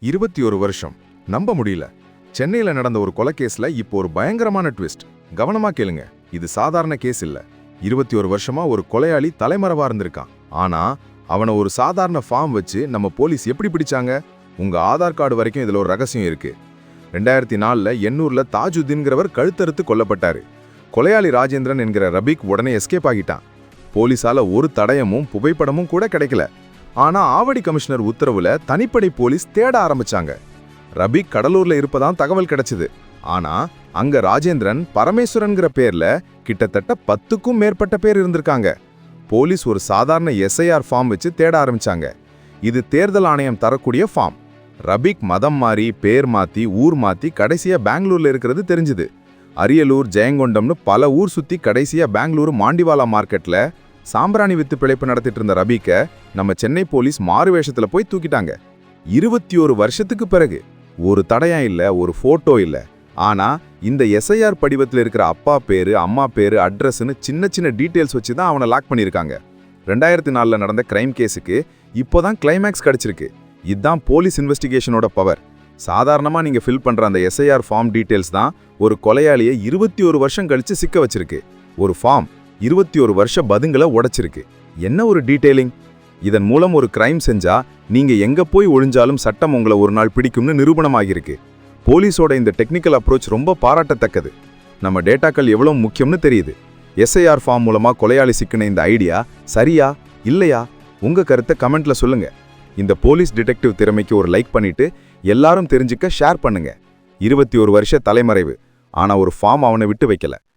இருபத்தி ஒரு வருஷம். நம்ப முடியல. சென்னையில் நடந்த ஒரு கொலைகேஸ்ல இப்போ ஒரு பயங்கரமான ட்விஸ்ட். கவனமா கேளுங்க. இது சாதாரண கேஸ் இல்ல. இருபத்தி ஒரு வருஷமா ஒரு கொலையாளி தலைமறைவா இருந்திருக்கான். ஆனா அவனை ஒரு சாதாரண ஃபார்ம் வச்சு நம்ம போலீஸ் எப்படி பிடிச்சாங்க? உங்க ஆதார் கார்டு வரைக்கும் இதுல ஒரு ரகசியம் இருக்கு. ரெண்டாயிரத்தி நாலில் எண்ணூர்ல தாஜுதீன்கிறவர் கழுத்தறுத்து கொல்லப்பட்டாரு. கொலையாளி ராஜேந்திரன் என்கிற ரபிக் உடனே எஸ்கேப் ஆகிட்டான். போலீஸால ஒரு தடயமும் புகைப்படமும் கூட கிடைக்கல. ஆனா ஆவடி கமிஷனர் உத்தரவுல தனிப்படை போலீஸ் தேட ஆரம்பிச்சாங்க. ரபிக் கடலூர்ல இருப்பதான் தகவல் கிடைச்சது. ஆனா அங்க ராஜேந்திரன் பரமேஸ்வரன்கிற பேர்ல கிட்டத்தட்ட பத்துக்கும் மேற்பட்ட பேர் இருந்திருக்காங்க. போலீஸ் ஒரு சாதாரண எஸ்ஐஆர் ஃபார்ம் வச்சு தேட ஆரம்பிச்சாங்க. இது தேர்தல் ஆணையம் தரக்கூடிய ஃபார்ம். ரபிக் மதம் மாறி பேர் மாத்தி ஊர் மாத்தி கடைசியா பெங்களூர்ல இருக்கிறது தெரிஞ்சுது. அரியலூர் ஜெயங்கொண்டம்னு பல ஊர் சுத்தி கடைசியா பெங்களூரு மாண்டிவாலா மார்க்கெட்ல சாம்பிராணி வித்து பிழைப்பு நடத்திட்டு இருந்த ரபிக்க நம்ம சென்னை போலீஸ் மாறு வேஷத்துல போய் தூக்கிட்டாங்க. இருபத்தி ஒரு வருஷத்துக்கு பிறகு. ஒரு தடையா இல்ல ஒரு போட்டோ இல்ல. ஆனா இந்த எஸ்ஐஆர் படிவத்தில் இருக்கிற அப்பா பேரு அம்மா பேரு அட்ரஸ்னு சின்ன சின்ன டீட்டெயில்ஸ் வச்சு தான் அவனை லாக் பண்ணியிருக்காங்க. ரெண்டாயிரத்தி நாலில் நடந்த கிரைம் கேஸுக்கு இப்போதான் கிளைமேக்ஸ் கிடைச்சிருக்கு. இதுதான் போலீஸ் இன்வெஸ்டிகேஷனோட பவர் சாதாரணமாக நீங்கள் ஃபில் பண்ணுற அந்த எஸ்ஐஆர் ஃபார்ம் டீட்டெயில்ஸ் தான் ஒரு கொலையாளியை இருபத்தி ஒரு வருஷம் கழித்து சிக்க வச்சிருக்கு. ஒரு ஃபார்ம் இருபத்தி ஒரு வருஷ பதுங்களை உடைச்சிருக்கு. என்ன ஒரு டீட்டெயிலிங் இதன் மூலம் ஒரு கிரைம் செஞ்சா நீங்க எங்க போய் ஒழிஞ்சாலும் சட்டம் உங்களை ஒரு நாள் பிடிக்கும்னு நிரூபணமாகியிருக்கு. போலீஸோட இந்த டெக்னிக்கல் அப்ரோச் ரொம்ப பாராட்டத்தக்கது. நம்ம டேட்டாக்கள் எவ்வளவு முக்கியம்னு தெரியுது. எஸ்ஐஆர் ஃபார்ம் மூலமா கொலையாளி சிக்கின இந்த ஐடியா சரியா இல்லையா? உங்க கருத்தை கமெண்ட்ல சொல்லுங்க. இந்த போலீஸ் டிடெக்டிவ் திறமைக்கு ஒரு லைக் பண்ணிட்டு எல்லாரும் தெரிஞ்சுக்க ஷேர் பண்ணுங்க. இருபத்தி ஒரு வருஷ தலைமறைவு. ஆனா ஒரு ஃபார்ம் அவனை விட்டு வைக்கல.